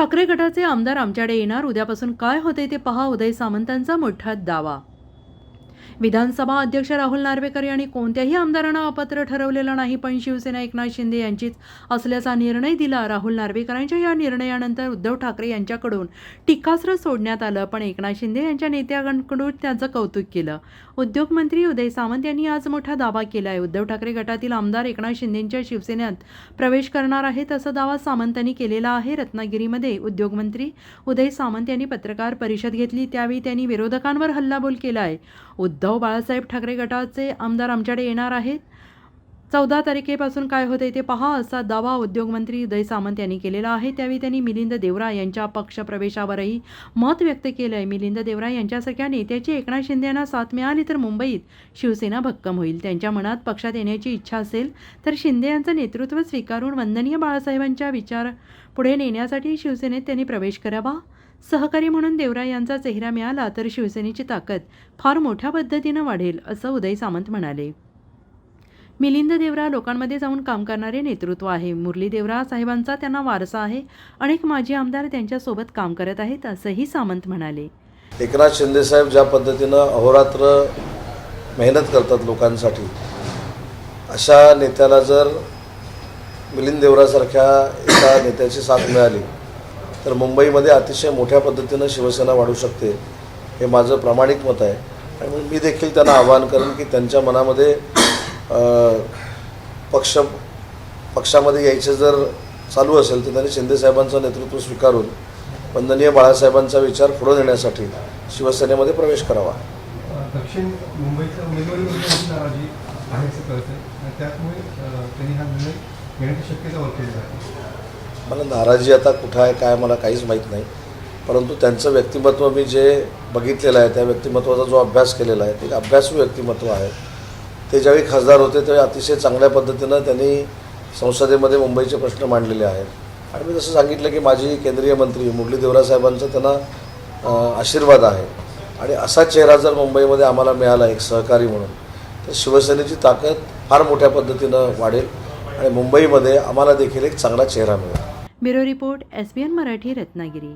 ठाकरे गटाचे आमदार आमच्याकडे येणार. उद्यापासून काय होते ते पहा. उदय सामंतांचा मोठा दावा. विधानसभा अध्यक्ष राहुल नार्वेकर यांनी कोणत्याही आमदारांना अपात्र ठरवलेलं नाही पण शिवसेना एकनाथ शिंदे यांचीच असल्याचा निर्णय दिला. राहुल नार्वेकरांच्या या निर्णयानंतर उद्धव ठाकरे यांच्याकडून टीकास्त्र सोडण्यात आलं पण एकनाथ शिंदे यांच्या नेत्यांकडून त्याचं कौतुक केलं. उद्योगमंत्री उदय सामंत यांनी आज मोठा दावा केला आहे उद्धव ठाकरे गटातील आमदार एकनाथ शिंदेंच्या शिवसेनेत प्रवेश करणार आहेत असा दावा सामंतांनी केलेला आहे. रत्नागिरीमध्ये उद्योगमंत्री उदय सामंत यांनी पत्रकार परिषद घेतली त्यावेळी त्यांनी विरोधकांवर हल्लाबोल केला आहे उद्धव बाळासाहेब ठाकरे गटाचे आमदार आमच्याकडे येणार आहेत. चौदा तारखेपासून काय होते ते पहा असा दावा उद्योगमंत्री उदय सामंत यांनी केलेला आहे. त्यावेळी त्यांनी मिलिंद देवरा यांच्या पक्षप्रवेशावरही मत व्यक्त केलं आहे मिलिंद देवरा यांच्यासारख्या नेत्याची एकनाथ शिंदे यांना साथ मिळाली तर मुंबईत शिवसेना भक्कम होईल. त्यांच्या मनात पक्षात येण्याची इच्छा असेल तर शिंदे यांचं नेतृत्व स्वीकारून वंदनीय बाळासाहेबांच्या विचार पुढे नेण्यासाठी शिवसेनेत त्यांनी प्रवेश करावा. सहकारी म्हणून देवरा यांचा चेहरा मिळाला तर शिवसेनेची ताकद फार मोठ्या पद्धतीनं वाढेल असं उदय सामंत म्हणाले. मिलिंद देवरा लोकांमध्ये जाऊन काम करणारे नेतृत्व आहे. मुरली देवरा साहेबांचा त्यांना वारसा आहे. अनेक माजी आमदार त्यांच्यासोबत काम करत आहेत असंही सामंत म्हणाले. एकनाथ शिंदेसाहेब ज्या पद्धतीनं अहोरात्र मेहनत करतात लोकांसाठी अशा नेत्याला जर मिलिंद देवरासारख्या एका नेत्याची साथ मिळाली तर मुंबईमध्ये अतिशय मोठ्या पद्धतीनं शिवसेना वाढू शकते हे माझं प्रामाणिक मत आहे. आणि मी देखील त्यांना आवाहन करेन की त्यांच्या मनामध्ये पक्ष पक्षामध्ये यायचं जर चालू असेल तर त्यांनी शिंदेसाहेबांचं नेतृत्व स्वीकारून वंदनीय बाळासाहेबांचा विचार पुढे नेण्यासाठी शिवसेनेमध्ये प्रवेश करावा. दक्षिण मुंबईच्या नाराजी त्यामुळे त्यांनी हा निर्णय घेण्याची शक्यता वर्तवली जाते मला नाराजी आता कुठं आहे काय मला काहीच माहीत नाही. परंतु त्यांचं व्यक्तिमत्व मी जे बघितलेलं आहे त्या व्यक्तिमत्वाचा जो अभ्यास केलेला आहे ते एक अभ्यासू व्यक्तिमत्व आहे. ते ज्यावेळी खासदार होते त्यावेळी अतिशय चांगल्या पद्धतीनं त्यांनी संसदेमध्ये मुंबईचे प्रश्न मांडलेले आहेत. आणि मी जसं सांगितलं की माझी केंद्रीय मंत्री मुरली देवरासाहेबांचा त्यांना आशीर्वाद आहे. आणि असा चेहरा जर मुंबईमध्ये आम्हाला मिळाला एक सहकारी म्हणून तर शिवसेनेची ताकद फार मोठ्या पद्धतीनं वाढेल आणि मुंबईमध्ये आम्हाला देखील एक चांगला चेहरा मिळेल. Bureau report S B N Marathi Ratnagiri.